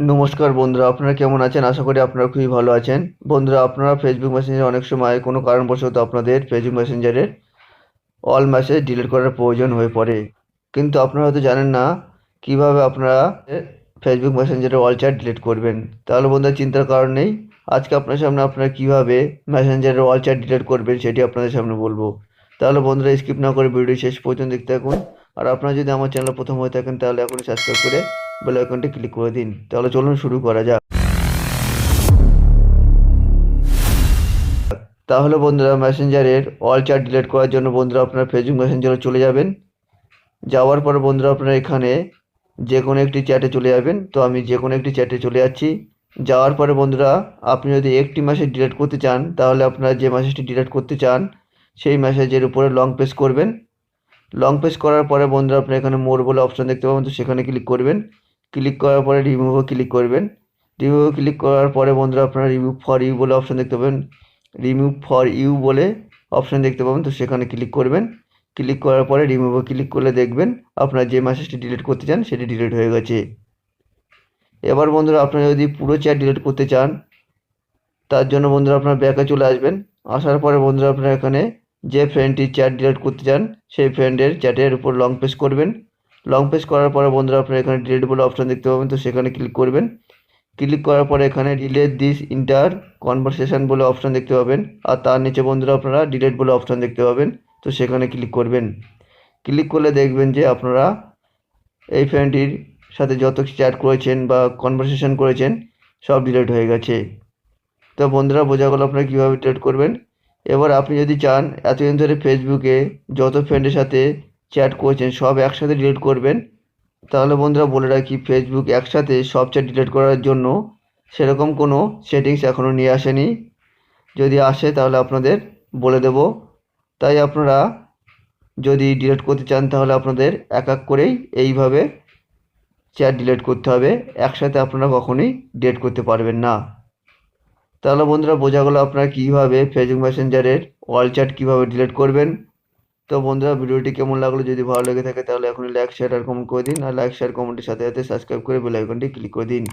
নমস্কার বন্ধুরা, আপনারা কেমন আছেন? আশা করি আপনারা খুবই ভালো আছেন। বন্ধুরা, আপনারা ফেসবুক মেসেঞ্জারে অনেক সময় কোনো কারণবশত আপনাদের ফেসবুক মেসেঞ্জারের অল মেসেজ ডিলিট করার প্রয়োজন হয়ে পড়ে। কিন্তু আপনারা হয়তো জানেন না কীভাবে আপনারা ফেসবুক মেসেঞ্জারের অল চ্যাট ডিলিট করবেন। তাহলে বন্ধুরা, চিন্তার কারণ নেই। আজকে আপনার সামনে আপনারা কীভাবে মেসেঞ্জারের অল চ্যাট ডিলিট করবেন সেটি আপনাদের সামনে বলব। তাহলে বন্ধুরা স্কিপ না করে ভিডিও শেষ পর্যন্ত দেখতে থাকুন। আর আপনারা যদি আমার চ্যানেল প্রথম হয়ে থাকেন, তাহলে এখনই সাবস্ক্রাইব করে বেল আইকনটি ক্লিক করে দিন। তাহলে চলুন শুরু করা যাক। তাহলে বন্ধুরা মেসেঞ্জারের অল চ্যাট ডিলিট করার জন্য বন্ধুরা আপনার ফেসবুক মেসেঞ্জারে চলে যাবেন। যাওয়ার পর বন্ধুরা আপনারা এখানে যে কোনো একটি চ্যাটে চলে যাবেন। তো আমি যে কোনো একটি চ্যাটে চলে যাচ্ছি। যাওয়ার পরে বন্ধুরা, আপনি যদি একটি মেসেজ ডিলিট করতে চান, তাহলে আপনারা যে মেসেজটি ডিলিট করতে চান, সেই মেসেজের উপরে লং প্রেস করবেন। লং প্রেস করার পরে বন্ধুরা, আপনি এখানে মোর বলে অপশন দেখতে পাবেন। তো সেখানে ক্লিক করবেন। ক্লিক করার পরে রিমুভে ক্লিক করবেন। রিমুভ ক্লিক করার পরে বন্ধুরা আপনারা রিমুভ ফর ইউ বলে অপশান দেখতে পাবেন। রিমুভ ফর ইউ বলে অপশান দেখতে পাবেন, তো সেখানে ক্লিক করবেন। ক্লিক করার পরে রিমুভে ক্লিক করলে দেখবেন আপনার যে মেসেজটি ডিলিট করতে চান, সেটি ডিলিট হয়ে গেছে। এবার বন্ধুরা আপনারা যদি পুরো চ্যাট ডিলিট করতে চান, তার জন্য বন্ধুরা আপনার ব্যাকে চলে আসবেন। আসার পরে বন্ধুরা আপনারা এখানে যে ফ্রেন্ডটি চ্যাট ডিলিট করতে চান, সেই ফ্রেন্ডের চ্যাটের উপর লং প্রেস করবেন। লং প্রেস করার পরে বন্ধুরা আপনারা এখানে ডিলিট বলে অপশান দেখতে পাবেন। তো সেখানে ক্লিক করবেন। ক্লিক করার পরে এখানে ডিলেট দিস ইন্টার কনভারসেশন বলে অপশান দেখতে পাবেন। আর তার নিচে বন্ধুরা আপনারা ডিলেট বলে অপশান দেখতে পাবেন। তো সেখানে ক্লিক করবেন। ক্লিক করলে দেখবেন যে আপনারা এই ফ্রেন্ডটির সাথে যত চ্যাট করেছেন বা কনভারসেশন করেছেন, সব ডিলেট হয়ে গেছে। তো বন্ধুরা বোঝা গেল আপনারা কীভাবে ডিলিট করবেন। এবার আপনি যদি চান, এতদিন ধরে ফেসবুকে যত ফ্রেন্ডের সাথে চ্যাট করেছেন, সব একসাথে ডিলিট করবেন। তাহলে বন্ধুরা বলে রাখি ফেসবুক একসাথে সব চ্যাট ডিলিট করার জন্য সেরকম কোনো সেটিংস এখনও নিয়ে আসেনি। যদি আসে তাহলে আপনাদের বলে দেব। তাই আপনারা যদি ডিলিট করতে চান তাহলে আপনাদের এক এক করেই এইভাবে চ্যাট ডিলিট করতে হবে। একসাথে আপনারা কখনোই ডিলিট করতে পারবেন না। তাহলে বন্ধুরা বোঝা গেলো আপনারা কীভাবে ফেসবুক মেসেঞ্জারের অল চ্যাট কীভাবে ডিলিট করবেন। তো বন্ধুরা, ভিডিওটি কেমন লাগল? যদি ভালো লেগে থাকে তাহলে এখনই লাইক শেয়ার আর কমেন্ট করে দিন। আর লাইক শেয়ার কমেন্টের সাথে সাথে সাবস্ক্রাইব করে বেল আইকনটি ক্লিক করে দিন।